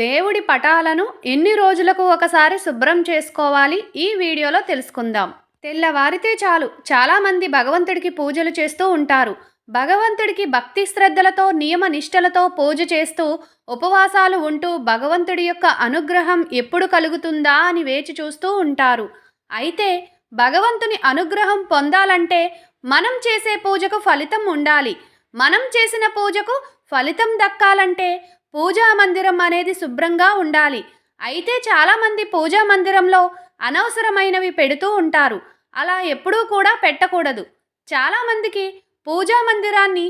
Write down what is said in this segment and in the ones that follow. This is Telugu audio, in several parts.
దేవుడి పటాలను ఎన్ని రోజులకు ఒకసారి శుభ్రం చేసుకోవాలి? ఈ వీడియోలో తెలుసుకుందాం. తెల్లవారితే చాలు. చాలామంది భగవంతుడికి పూజలు చేస్తూ ఉంటారు. భగవంతుడికి భక్తి శ్రద్ధలతో నియమ నిష్టలతో పూజ చేస్తూ ఉపవాసాలు ఉంటూ భగవంతుడి యొక్క అనుగ్రహం ఎప్పుడు కలుగుతుందా అని వేచి చూస్తూ ఉంటారు. అయితే భగవంతుని అనుగ్రహం పొందాలంటే మనం చేసే పూజకు ఫలితం ఉండాలి. మనం చేసిన పూజకు ఫలితం దక్కాలంటే పూజా మందిరం అనేది శుభ్రంగా ఉండాలి. అయితే చాలామంది పూజా మందిరంలో అనవసరమైనవి పెడుతూ ఉంటారు. అలా ఎప్పుడూ కూడా పెట్టకూడదు. చాలామందికి పూజా మందిరాన్ని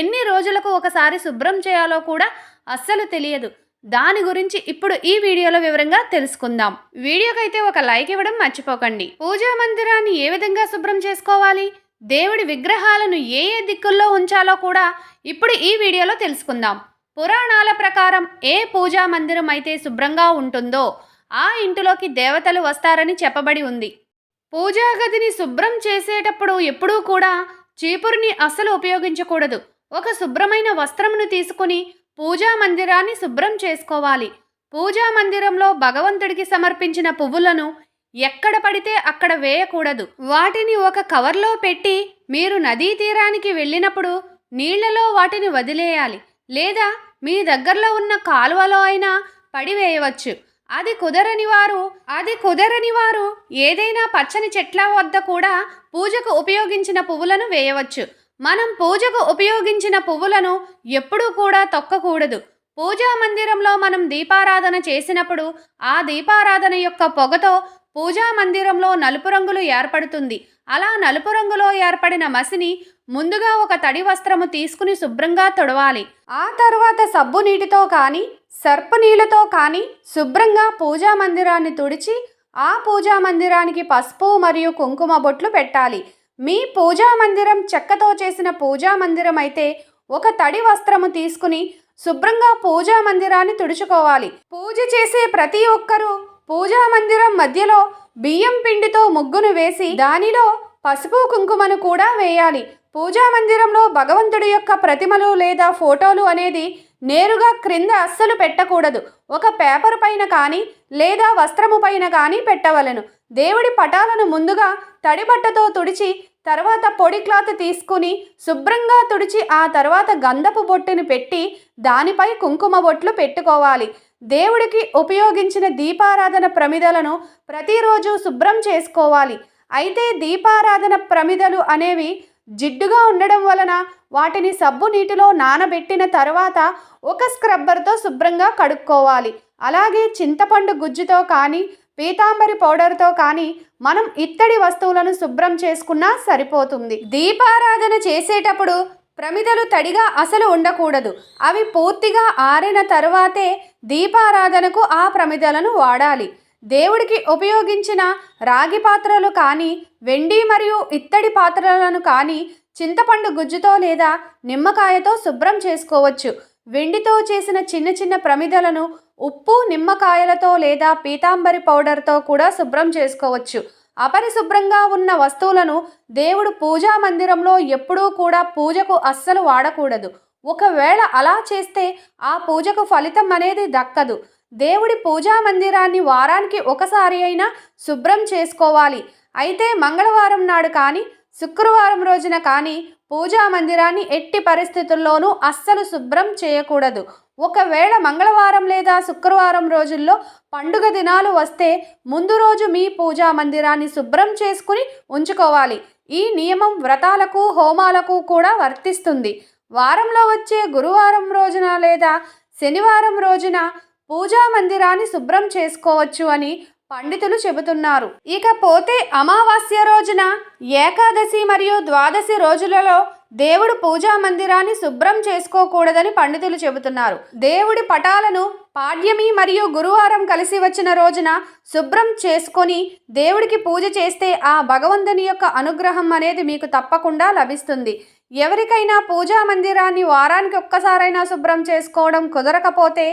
ఎన్ని రోజులకు ఒకసారి శుభ్రం చేయాలో కూడా అస్సలు తెలియదు. దాని గురించి ఇప్పుడు ఈ వీడియోలో వివరంగా తెలుసుకుందాం. వీడియోకైతే ఒక లైక్ ఇవ్వడం మర్చిపోకండి. పూజా మందిరాన్ని ఏ విధంగా శుభ్రం చేసుకోవాలి? దేవుడి విగ్రహాలను ఏ ఏ దిక్కుల్లో ఉంచాలో కూడా ఇప్పుడు ఈ వీడియోలో తెలుసుకుందాం. పురాణాల ప్రకారం ఏ పూజా మందిరం అయితే శుభ్రంగా ఉంటుందో ఆ ఇంటిలోకి దేవతలు వస్తారని చెప్పబడి ఉంది. పూజా గదిని శుభ్రం చేసేటప్పుడు ఎప్పుడూ కూడా చీపురుని అస్సలు ఉపయోగించకూడదు. ఒక శుభ్రమైన వస్త్రమును తీసుకుని పూజా మందిరాన్ని శుభ్రం చేసుకోవాలి. పూజా మందిరంలో భగవంతుడికి సమర్పించిన పువ్వులను ఎక్కడ పడితే అక్కడ వేయకూడదు. వాటిని ఒక కవర్లో పెట్టి మీరు నదీ తీరానికి వెళ్ళినప్పుడు నీళ్ళలో వాటిని వదిలేయాలి. లేదా మీ దగ్గరలో ఉన్న కాలువలో అయినా పడివేయవచ్చు అది కుదరని వారు అది కుదరని వారు ఏదైనా పచ్చని చెట్ల వద్ద కూడా పూజకు ఉపయోగించిన పువ్వులను వేయవచ్చు. మనం పూజకు ఉపయోగించిన పువ్వులను ఎప్పుడూ కూడా తొక్కకూడదు. పూజా మందిరంలో మనం దీపారాధన చేసినప్పుడు ఆ దీపారాధన యొక్క పొగతో పూజా మందిరంలో నలుపు రంగులు ఏర్పడుతుంది. అలా నలుపు రంగులో ఏర్పడిన మసిని ముందుగా ఒక తడి వస్త్రము తీసుకుని శుభ్రంగా తొడవాలి. ఆ తర్వాత సబ్బు నీటితో కానీ సర్ప నీళ్ళతో కానీ శుభ్రంగా పూజా మందిరాన్ని తుడిచి ఆ పూజా మందిరానికి పసుపు మరియు కుంకుమ బొట్లు పెట్టాలి. మీ పూజా మందిరం చెక్కతో చేసిన పూజా మందిరం అయితే ఒక తడి వస్త్రము తీసుకుని శుభ్రంగా పూజా మందిరాన్ని తుడుచుకోవాలి. పూజ చేసే ప్రతి ఒక్కరూ పూజా మందిరం మధ్యలో బియ్యం పిండితో ముగ్గును వేసి దానిలో పసుపు కుంకుమను కూడా వేయాలి. పూజా మందిరంలో భగవంతుడి యొక్క ప్రతిమలు లేదా ఫోటోలు అనేది నేరుగా క్రింద అస్సలు పెట్టకూడదు. ఒక పేపర్ పైన కానీ లేదా వస్త్రము పైన కానీ పెట్టవలను. దేవుడి పటాలను ముందుగా తడిబట్టతో తుడిచి తర్వాత పొడి క్లాత్ తీసుకుని శుభ్రంగా తుడిచి ఆ తర్వాత గంధపు బొట్టుని పెట్టి దానిపై కుంకుమ బొట్లు పెట్టుకోవాలి. దేవుడికి ఉపయోగించిన దీపారాధన ప్రమిదలను ప్రతిరోజు శుభ్రం చేసుకోవాలి. అయితే దీపారాధన ప్రమిదలు అనేవి జిడ్డుగా ఉండడం వలన వాటిని సబ్బు నీటిలో నానబెట్టిన తర్వాత ఒక స్క్రబ్బర్తో శుభ్రంగా కడుక్కోవాలి. అలాగే చింతపండు గుజ్జుతో కానీ పీతాంబరి పౌడర్తో కానీ మనం ఇత్తడి వస్తువులను శుభ్రం చేసుకున్నా సరిపోతుంది. దీపారాధన చేసేటప్పుడు ప్రమిదలు తడిగా అసలు ఉండకూడదు. అవి పూర్తిగా ఆరిన తర్వాతే దీపారాధనకు ఆ ప్రమిదలను వాడాలి. దేవుడికి ఉపయోగించిన రాగి పాత్రలు కానీ వెండి మరియు ఇత్తడి పాత్రలను కానీ చింతపండు గుజ్జుతో లేదా నిమ్మకాయతో శుభ్రం చేసుకోవచ్చు. వెండితో చేసిన చిన్న చిన్న ప్రమిదలను ఉప్పు నిమ్మకాయలతో లేదా పీతాంబరి పౌడర్తో కూడా శుభ్రం చేసుకోవచ్చు. అపరిశుభ్రంగా ఉన్న వస్తువులను దేవుడు పూజా మందిరంలో ఎప్పుడూ కూడా పూజకు అస్సలు వాడకూడదు. ఒకవేళ అలా చేస్తే ఆ పూజకు ఫలితం అనేది దక్కదు. దేవుడి పూజా మందిరాన్ని వారానికి ఒకసారి అయినా శుభ్రం చేసుకోవాలి. అయితే మంగళవారం నాడు కానీ శుక్రవారం రోజున కానీ పూజా మందిరాన్ని ఎట్టి పరిస్థితుల్లోనూ అస్సలు శుభ్రం చేయకూడదు. ఒకవేళ మంగళవారం లేదా శుక్రవారం రోజుల్లో పండుగ దినాలు వస్తే ముందు రోజు మీ పూజా మందిరాన్ని శుభ్రం చేసుకుని ఉంచుకోవాలి. ఈ నియమం వ్రతాలకు హోమాలకు కూడా వర్తిస్తుంది. వారంలో వచ్చే గురువారం రోజున లేదా శనివారం రోజున పూజా మందిరాన్ని శుభ్రం చేసుకోవచ్చు అని పండితులు చెబుతున్నారు. ఇకపోతే అమావాస్య రోజున ఏకాదశి మరియు ద్వాదశి రోజులలో దేవుడు పూజా మందిరాన్ని శుభ్రం చేసుకోకూడదని పండితులు చెబుతున్నారు. దేవుడి పటాలను పాడ్యమి మరియు గురువారం కలిసి వచ్చిన రోజున శుభ్రం చేసుకొని దేవుడికి పూజ చేస్తే ఆ భగవంతుని యొక్క అనుగ్రహం అనేది మీకు తప్పకుండా లభిస్తుంది. ఎవరికైనా పూజా మందిరాన్ని వారానికి ఒక్కసారైనా శుభ్రం చేసుకోవడం కుదరకపోతే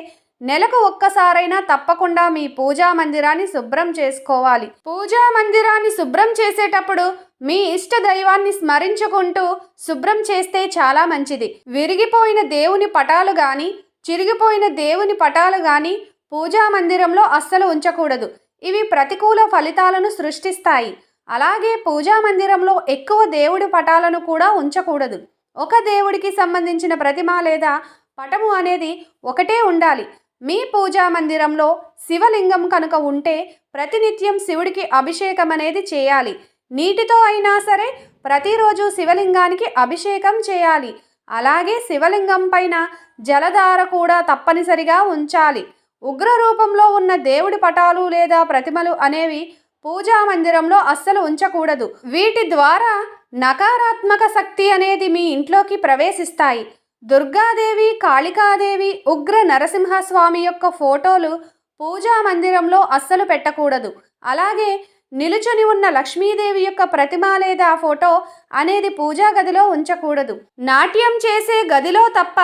నెలకు ఒక్కసారైనా తప్పకుండా మీ పూజా మందిరాన్ని శుభ్రం చేసుకోవాలి. పూజా మందిరాన్ని శుభ్రం చేసేటప్పుడు మీ ఇష్ట దైవాన్ని స్మరించుకుంటూ శుభ్రం చేస్తే చాలా మంచిది. విరిగిపోయిన దేవుని పటాలు గాని చిరిగిపోయిన దేవుని పటాలు గాని పూజా మందిరంలో అస్సలు ఉంచకూడదు. ఇవి ప్రతికూల ఫలితాలను సృష్టిస్తాయి. అలాగే పూజా మందిరంలో ఎక్కువ దేవుడి పటాలను కూడా ఉంచకూడదు. ఒక దేవుడికి సంబంధించిన ప్రతిమ లేదా పటము అనేది ఒకటే ఉండాలి. మీ పూజా మందిరంలో శివలింగం కనుక ఉంటే ప్రతినిత్యం శివుడికి అభిషేకం అనేది చేయాలి. నీటితో అయినా సరే ప్రతిరోజు శివలింగానికి అభిషేకం చేయాలి. అలాగే శివలింగం పైన జలధార కూడా తప్పనిసరిగా ఉంచాలి. ఉగ్ర రూపంలో ఉన్న దేవుడి పటాలు లేదా ప్రతిమలు అనేవి పూజా మందిరంలో అస్సలు ఉంచకూడదు. వీటి ద్వారా నకారాత్మక శక్తి అనేది మీ ఇంట్లోకి ప్రవేశిస్తాయి. దుర్గాదేవి కాళికాదేవి ఉగ్ర నరసింహస్వామి యొక్క ఫోటోలు పూజా మందిరంలో అస్సలు పెట్టకూడదు. అలాగే నిలుచుని ఉన్న లక్ష్మీదేవి యొక్క ప్రతిమ లేదా ఫోటో అనేది పూజా గదిలో ఉంచకూడదు. నాట్యం చేసే గదిలో తప్ప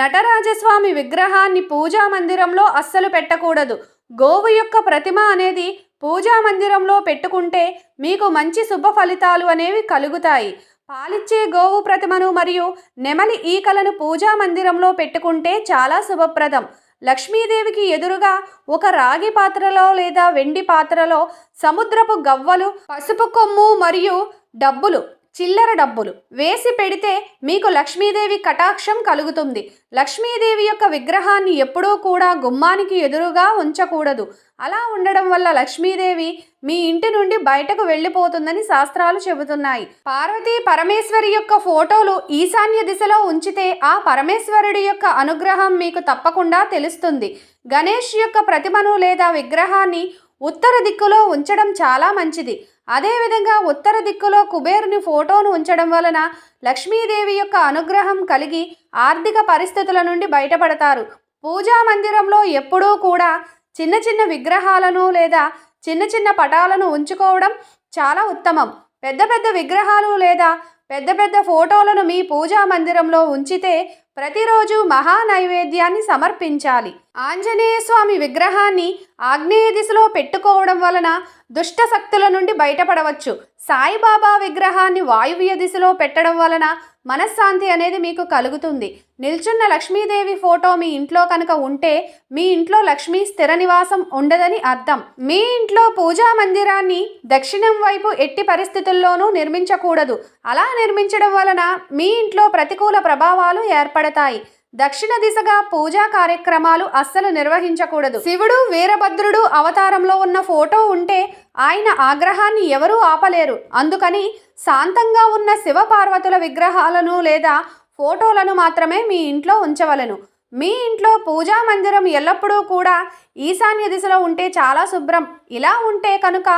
నటరాజస్వామి విగ్రహాన్ని పూజా మందిరంలో అస్సలు పెట్టకూడదు. గోవు యొక్క ప్రతిమ అనేది పూజా మందిరంలో పెట్టుకుంటే మీకు మంచి శుభ ఫలితాలు అనేవి కలుగుతాయి. పాలిచ్చే గోవు ప్రతిమను మరియు నెమలి ఈకలను పూజా మందిరంలో పెట్టుకుంటే చాలా శుభప్రదం. లక్ష్మీదేవికి ఎదురుగా ఒక రాగి పాత్రలో లేదా వెండి పాత్రలో సముద్రపు గవ్వలు పసుపు కొమ్ము మరియు డబ్బులు చిల్లర డబ్బులు. వేసి పెడితే మీకు లక్ష్మీదేవి కటాక్షం కలుగుతుంది. లక్ష్మీదేవి యొక్క విగ్రహాన్ని ఎప్పుడూ కూడా గుమ్మానికి ఎదురుగా ఉంచకూడదు. అలా ఉండడం వల్ల లక్ష్మీదేవి మీ ఇంటి నుండి బయటకు వెళ్ళిపోతుందని శాస్త్రాలు చెబుతున్నాయి. పార్వతీ పరమేశ్వరి యొక్క ఫోటోలు ఈశాన్య దిశలో ఉంచితే ఆ పరమేశ్వరుడి యొక్క అనుగ్రహం మీకు తప్పకుండా తెలుస్తుంది. గణేష్ యొక్క ప్రతిమను లేదా విగ్రహాన్ని ఉత్తర దిక్కులో ఉంచడం చాలా మంచిది. అదేవిధంగా ఉత్తర దిక్కులో కుబేరుని ఫోటోను ఉంచడం వలన లక్ష్మీదేవి యొక్క అనుగ్రహం కలిగి ఆర్థిక పరిస్థితుల నుండి బయటపడతారు. పూజా మందిరంలో ఎప్పుడూ కూడా చిన్న చిన్న విగ్రహాలను లేదా చిన్న చిన్న పటాలను ఉంచుకోవడం చాలా ఉత్తమం. పెద్ద పెద్ద విగ్రహాలు లేదా పెద్ద పెద్ద ఫోటోలను మీ పూజా మందిరంలో ఉంచితే ప్రతిరోజు మహా నైవేద్యాన్ని సమర్పించాలి. ఆంజనేయ స్వామి విగ్రహాన్ని ఆగ్నేయ దిశలో పెట్టుకోవడం వలన దుష్ట శక్తుల నుండి బయటపడవచ్చు. సాయిబాబా విగ్రహాన్ని వాయువ్య దిశలో పెట్టడం వలన మనశ్శాంతి అనేది మీకు కలుగుతుంది. నిల్చున్న లక్ష్మీదేవి ఫోటో మీ ఇంట్లో కనుక ఉంటే మీ ఇంట్లో లక్ష్మీ స్థిర నివాసం ఉండదని అర్థం. మీ ఇంట్లో పూజా మందిరాన్ని దక్షిణం వైపు ఎట్టి పరిస్థితుల్లోనూ నిర్మించకూడదు. అలా నిర్మించడం వలన మీ ఇంట్లో ప్రతికూల ప్రభావాలు ఏర్పడతాయి. దక్షిణ దిశగా పూజా కార్యక్రమాలు అస్సలు నిర్వహించకూడదు. శివుడు వీరభద్రుడు అవతారంలో ఉన్న ఫోటో ఉంటే ఆయన ఆగ్రహాన్ని ఎవరూ ఆపలేరు. అందుకని శాంతంగా ఉన్న శివపార్వతుల విగ్రహాలను లేదా ఫోటోలను మాత్రమే మీ ఇంట్లో ఉంచవలను. మీ ఇంట్లో పూజా మందిరం ఎల్లప్పుడూ కూడా ఈశాన్య దిశలో ఉంటే చాలా శుభ్రం. ఇలా ఉంటే కనుక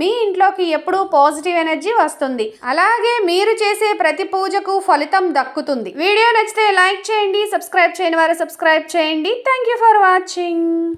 మీ ఇంట్లోకి ఎప్పుడూ పాజిటివ్ ఎనర్జీ వస్తుంది. అలాగే మీరు చేసే ప్రతి పూజకు ఫలితం దక్కుతుంది. వీడియో నచ్చితే లైక్ చేయండి సబ్స్క్రైబ్ చేయని వారు సబ్స్క్రైబ్ చేయండి. Thank you for watching.